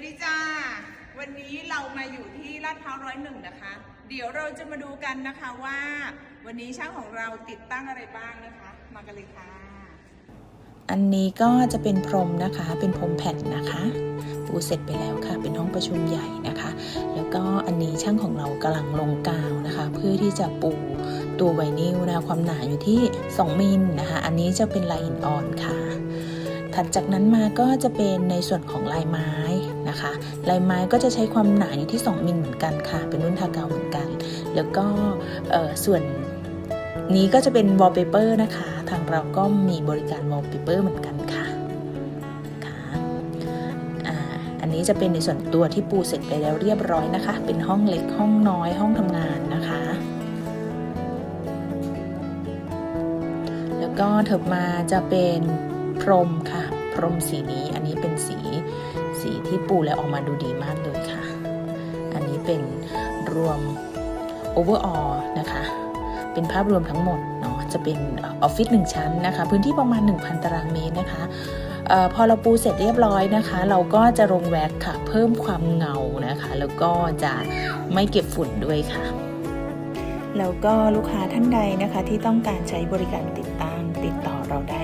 วัสดีจ้า วันนี้เรามาอยู่ที่ลาดพร้าวร้อยหนึ่งนะคะ เดี๋ยวเราจะมาดูกันนะคะว่า วันนี้ช่างของเราติดตั้งอะไรบ้างนะคะ มากันเลยค่ะ อันนี้ก็จะเป็นพรมนะคะ เป็นพรมแผ่นนะคะ ปูเสร็จไปแล้วค่ะ เป็นห้องประชุมใหญ่นะคะ แล้วก็อันนี้ช่างของเรากำลังลงกาวนะคะ เพื่อที่จะปูตัวไวนิลนะคะความหนาอยู่ที่ 2 มิลนะคะ อันนี้จะเป็นลายหินอ่อนค่ะ ถัดจากนั้นมาก็จะเป็นในส่วนของลายไม้ นะคะลายไม้ก็จะใช้ความหนาอยู่ที่ 2 มิลเหมือนกันค่ะ เป็นรุ่นทากาวเหมือนกัน แล้วก็ส่วนนี้ก็จะเป็นวอลเปเปอร์นะคะ ทางเราก็มีบริการวอลเปเปอร์เหมือนกันค่ะค่ะอันนี้จะเป็นในส่วนตัวที่ปูเสร็จไปแล้วเรียบร้อยนะคะ เป็นห้องเล็กห้องน้อยห้องทำงานนะคะแล้วก็เถิบมาจะเป็นพรมค่ะ พรมสีนี้อันนี้เป็นสี ที่ปูแล้วออกมาดูดีมากเลยค่ะ อันนี้เป็นรวม overall นะคะ เป็นภาพรวมทั้งหมดเนาะจะเป็นออฟฟิศหนึ่งชั้นนะคะ พื้นที่ประมาณ 1,000 ตารางเมตรนะคะออพอเราปูเสร็จเรียบร้อยนะคะ เราก็จะลงแว็กค่ะ เพิ่มความเงานะคะ แล้วก็จะไม่เก็บฝุ่นด้วยค่ะ แล้วก็ลูกค้าท่านใดนะคะที่ต้องการใช้บริการติดตั้งติดต่อเราได้